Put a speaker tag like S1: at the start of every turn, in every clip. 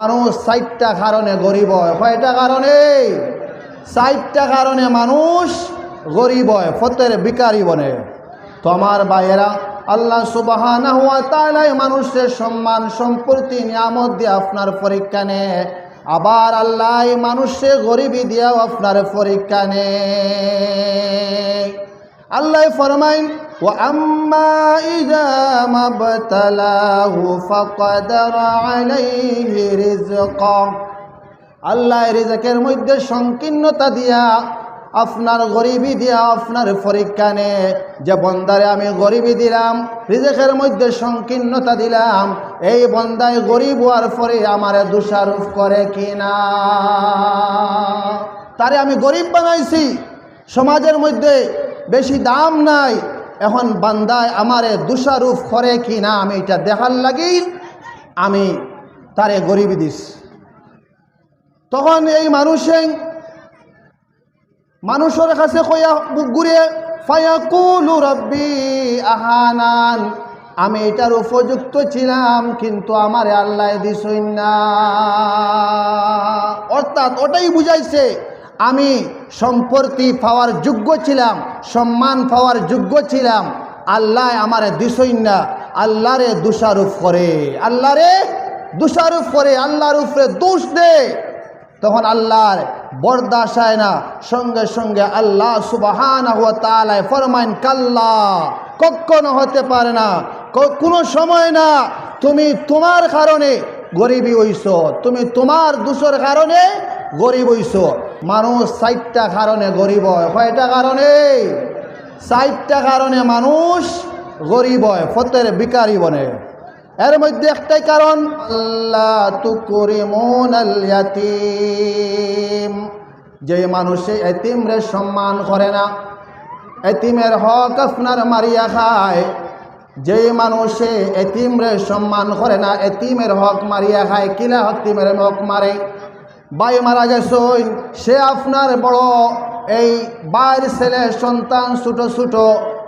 S1: মানুষ ষাটটা কারণে গরিব হয়। কয়টা কারণে? ষাটটা কারণে মানুষ গরিব হয়, ফতের বিকারি বনে। তোমার ভাইয়েরা, আল্লাহ সুবাহানা হুয়া তাআলাই মানুষের সম্মান সম্পত্তি নিয়ামত দিয়ে আপনার পরীক্ষা নে। আবার আল্লাহ মানুষে গরিবি দিয়েও আপনার পরীক্ষা নে। আল্লাহ ফরমাইন ও আম্মা ইজা মাবতালাহু ফাকাদার আলাইহি রিজকা আল্লাহ রিজকের মধ্যে সংকীর্ণতা দিয়া আপনার গরিবি দিয়া আপনার পরীক্ষা নে। যে বন্দারে আমি গরিবি দিলাম, রিজেকের মধ্যে সংকীর্ণতা দিলাম, এই বন্দায় গরিব হওয়ার পরে আমারে দোষারোপ করে কিনা? তারে আমি গরিব বানাইছি। সমাজের মধ্যে বেশি দাম নাই এখন বান্দায় আমারে দোষারোপ করে কিনা আমি এটা দেখার লাগি আমি তারে গরিবি দিস। তখন এই মানুষে মানুষের কাছে কইয়া ঘুরে ফায়াকুলু রব্বি আহানান। আমি এটার উপযুক্ত ছিলাম, কিন্তু আমারে আল্লাহ দিছই না। অর্থাৎ ওটাই বুঝাইছে আমি সম্পত্তি পাওয়ার যোগ্য ছিলাম, সম্মান পাওয়ার যোগ্য ছিলাম। আল্লাহ আমারে দিছই না, আল্লাহরে দোষারোপ করে। আল্লাহরে দোষারোপ করে, আল্লাহর উপরে দোষ দেয়। তখন আল্লাহর বরদাসায় না। সঙ্গে সঙ্গে আল্লাহ সুবাহান ফরমাইন, কাল্লা, কখনো হতে পারে না কোনো সময় না। তুমি তোমার কারণে গরিবী হইছ। তুমি তোমার দোষের কারণে গরিব হইছ। মানুষ ষাটটা কারণে গরিব হয়। কয়টা কারণে? ষাটটা কারণে মানুষ গরিব হয়, ফতের বিকারি বনে। এর মধ্যে একটাই কারণ, আল্লাহ ইয়াতিম যে মানুষে এতিমরে সম্মান করে না। এতিমের হক আপনার মারিয়া খায়। যে মানুষে এতিমরে সম্মান করে না, এতিমের হক মারিয়া খায়, কিলা হতিমের হক মারে? বাই মারা গেছই সে আপনার বড় এই বাইর ছেলে, সন্তান ছোট ছোট,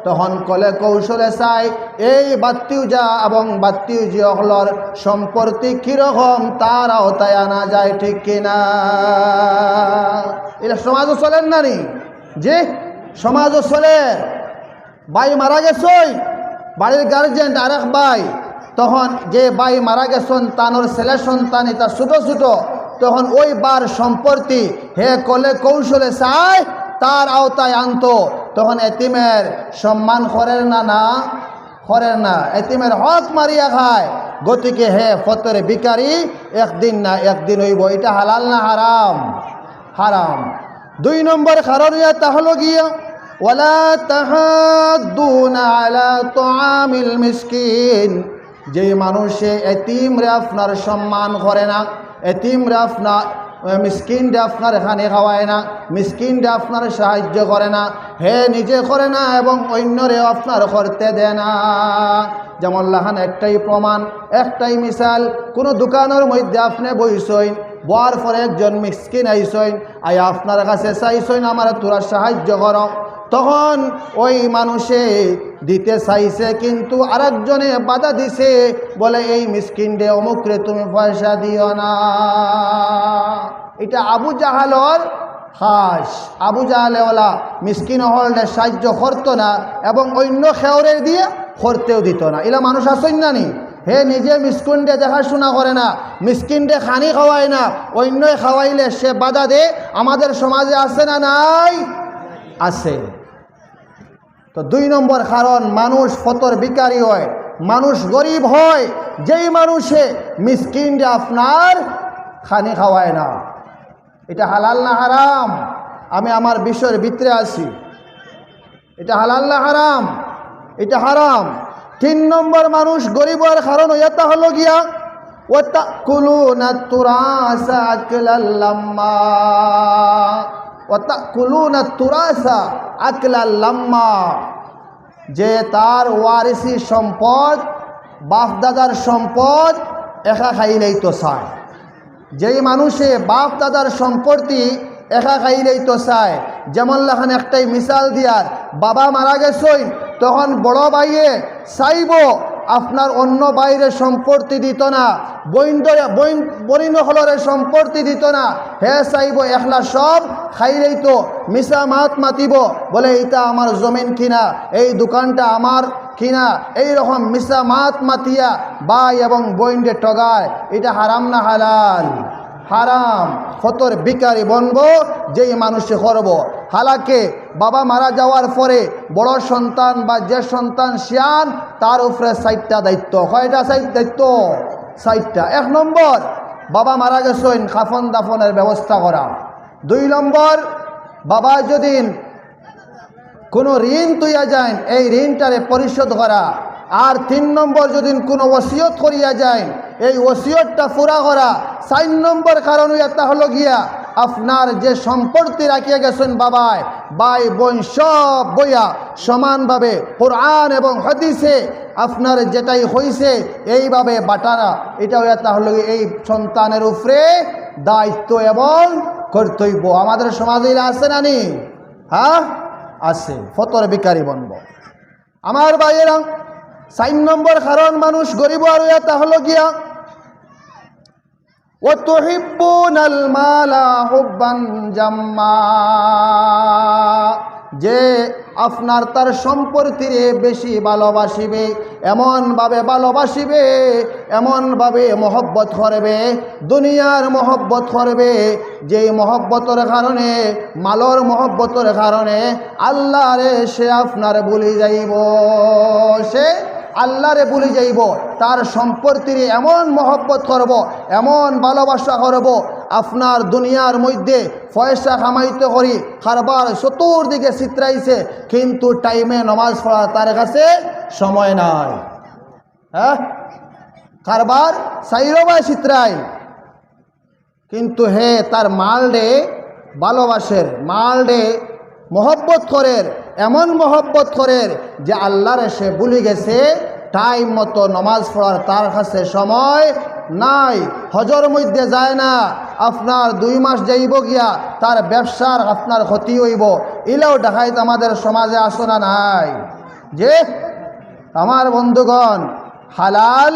S1: তখন কলে কৌশলে চাই এই বাত্তিউ যা এবং বাত্তিউ জিয়কলর সম্পত্তি কীরকম, তার আওতায় আনা যায় ঠিক কিনা? এটা সমাজও চলেন না নি? যে সমাজও চলে। বাই মারা গেছই বাড়ির গার্জেন আরেক বাই তখন যে বাই মারা গেছেন, তানোর ছেলে সন্তান এটা ছোটো ছোটো, তখন ওই বার সম্পত্তি হে কলে কৌশলে চায় তার আওতায় আনতো। তখন এতিমের সম্মান করেন না না করেন না। এতিমের হক মারিয়া খায়। গতিকে হে ফতর বিকারি একদিন না একদিন হইব, এটা হালাল না হারাম? হারাম। দুই নম্বর কারণ ইয়া হলো গিয়া ওয়ালা তাহাদ্দুন আলা তুআমিল মিসকিন। যে মানুষে এতিমরে আপনার সম্মান করে না, এতিমরে আপনার মিসকিনটা আপনার এখানে খাওয়ায় না মিসকিনটা আপনার সাহায্য করে না, হে নিজে করে না এবং অন্যরে আপনার করতে দেয় না। যেমন লাহান একটাই প্রমাণ, একটাই মিসাল, কোনো দোকানের মধ্যে আপনি বইসইন, বয়ার পরে একজন মিসকিন আইসইন আই আপনার কাছে চাইসইন, আমার তোরা সাহায্য করো। তখন ওই মানুষে দিতে চাইছে, কিন্তু আরেকজনে বাধা দিছে, বলে, এই মিসকিনডে অমুকরে তুমি পয়সা দিও না। এটা আবু জাহালর হাস আবু জাহালেওয়ালা মিসকিন হলডে সাহায্য করতো না এবং অন্য খেওরে দিয়ে করতেও দিত না। এলা মানুষ আসেন না নি? হে, নিজে মিসকিনডে দেখাশোনা করে না মিসকিনডে খানি খাওয়ায় না, অন্যই খাওয়াইলে সে বাধা দে, আমাদের সমাজে আছে না নাই? আছে। তো দুই নম্বর কারণ, মানুষ ফতর বিকারী হয়, মানুষ গরিব হয়, যেই মানুষে মিসকিনটা আপনার খানি খাওয়ায় না। এটা হালাল না হারাম? আমি আমার বিষয়ের ভিতরে আছি। এটা হালাল না হারাম? এটা হারাম। তিন নম্বর, মানুষ গরিব হওয়ার কারণ এটা হলো গিয়া ওটা কুলু না তুরাসা আকলাল্লাম্মা তুরাসা যে তার ওয়ারিসি সম্পদ, বাপদাদার সম্পদ একা খাইলেই তো চায়। যেই মানুষে বাপ দাদার সম্পত্তি একা খাইলেই তো চায়। যেমন লাখান একটাই মিসাল দিয়ার, বাবা মারা গেছই, তখন বড় ভাইয়ে চাইব আপনার অন্য বাইরে সম্পত্তি দিত না। বৈন্দরে বরিন হলরে সম্পত্তি দিত না। হে চাইব এখলা সব খাইলেই তো মিশা মাত মাতিব। বলে, এইটা আমার জমিন কিনা? এই দোকানটা আমার কিনা? এই রকম মিশা মাত মাতিয়া বাই এবং বইন্ডে টগায় এটা হারাম না হালাল? হারাম, ফতর বিকারি বনব যেই মানুষে করব। হালাকে বাবা মারা যাওয়ার পরে বড় সন্তান বা যে সন্তান শিয়ান, তার উপরে সাইটটা দায়িত্ব। কয়টা সাইট দায়িত্ব? সাইটটা এক নম্বর, বাবা মারা গেছেন, খাফন দাফনের ব্যবস্থা করা। দুই নম্বর, বাবা যদি কোনো ঋণ তুইয়া যায় এই ঋণটারে পরিশোধ করা। আর তিন নম্বর যদি কোনো ওসিয়ত করিয়া যায়, এই ওসিয়তটা পুরা করা চার নম্বর কারণ এটা হলো গিয়া আপনার যে সম্পত্তি রাখিয়া গেছেন বাবায়, বাই বোন সব বইয়া সমানভাবে কোরআন এবং হদিসে আপনার যেটাই হইছে, এইভাবে বাটারা, এটা হলো গিয়ে এই সন্তানের উপরে দায়িত্ব এবং কর্তব্য। আমাদের সমাজে আছে না নি? হ্যাঁ? আছে। ফতর বিকারি বনব আমার বাইরা চার নম্বর কারণ মানুষ গরিব আর এটা হলো গিয়া ও তহিবুনাল মালা হুব্বান জাম্মা যে আপনার তার সম্পর্তিরে বেশি ভালোবাসিবে, এমনভাবে ভালোবাসিবে, এমনভাবে মহব্বত করবে, দুনিয়ার মহব্বত করবে, যেই মহব্বতের কারণে, মালর মহব্বতের কারণে আল্লাহরে সে আপনার বলি যাইব, সে আল্লাহরে বলে যাইব, তার সম্পত্তির এমন মহব্বত করব, এমন ভালোবাসা করব, আপনার দুনিয়ার মধ্যে পয়সা কামাইতে করি কারবার চতুর্দিকে চিত্রাইছে কিন্তু টাইমে নমাজ পড়া তার কাছে সময় নাই। হ্যাঁ? কারবার সাইরবাই চিত্রাই কিন্তু হে তার মাল ডে ভালোবাসের মাল ডে মহব্বত করের এমন মহব্বত করের যে আল্লাহর সে ভুলে গেছে টাইম মতো নমাজ পড়ার তার কাছে সময় নাই। হজর মধ্যে যায় না, আপনার দুই মাস যাইব গিয়া তার ব্যবসার আপনার ক্ষতি হইব। এলেও দেখাইত আমাদের সমাজে আসনা নাই? যে আমার বন্ধুগণ, হালাল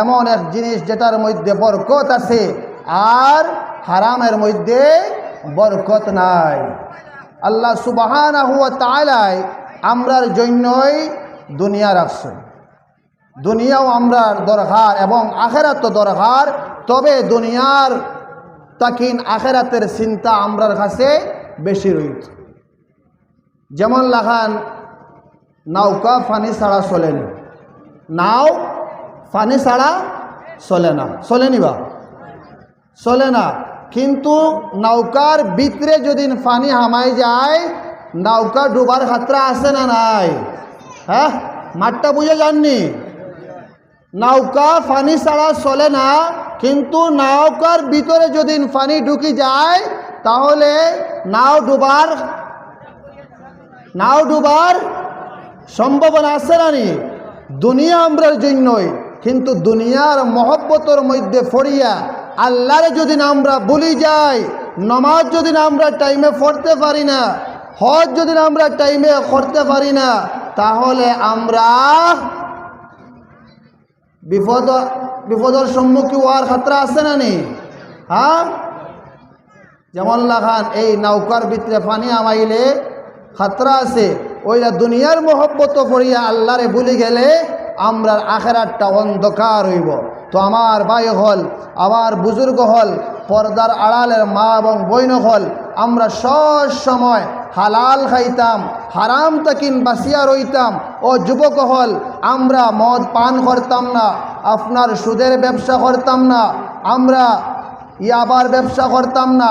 S1: এমন এক জিনিস যেটার মধ্যে বরকত আছে, আর হারামের মধ্যে বরকত নাই। আল্লাহ সুবাহান তালায় আমরার জন্যই দুনিয়া রাখছে দুনিয়াও আমরার দরকার এবং আখেরাত দরকার, তবে দুনিয়ার তাকিন আখেরাতের চিন্তা আমরার কাছে বেশি রইত যেমন লাখান নৌকা ফানি ছাড়া চলেনি নাও ফানি ছাড়া চলে না। চলেনি বা? চলে না। কিন্তু নৌকার ভিতরে যদি পানি হামাই যায়, নৌকা ডুবার খাতরা আছে না নাই? হ্যাঁ? মাঠটা বুঝে যাননি নৌকা পানি ছাড়া চলে না, কিন্তু নৌকার ভিতরে যদি পানি ঢুকি যায়, তাহলে নাও ডুবার নাও ডুবার সম্ভাবনা আছে না নি? দুনিয়া আমরার জন্যই, কিন্তু দুনিয়ার মহব্বতর মধ্যে ফড়িয়া আল্লাহরে যদি না আমরা বলি যাই, নমাজ যদি না আমরা টাইমে পড়তে পারি না, হজ যদি আমরা টাইমে করতে পারি না, তাহলে আমরা বিপদ, বিপদের সম্মুখীন হওয়ার খাতরা আছে না নি হ্যাঁ? যেমন লাখান এই নৌকার ভিতরে পানি আমাইলে খাতরা আছে ওইটা দুনিয়ার মহব্বত পড়িয়া আল্লাহরে ভুলে গেলে আমরা আখেরাতটা অন্ধকার হইব। তো আমার ভাই হল, আমার বুজুর্গ হল, পর্দার আড়ালের মা এবং বৈন হল, আমরা সব সময় হালাল খাইতাম, হারাম তাকিন বাসিয়া রইতাম। ও যুবক হল, আমরা মদ পান করতাম না, আপনার সুদের ব্যবসা করতাম না, আমরা ইয়াবার ব্যবসা করতাম না।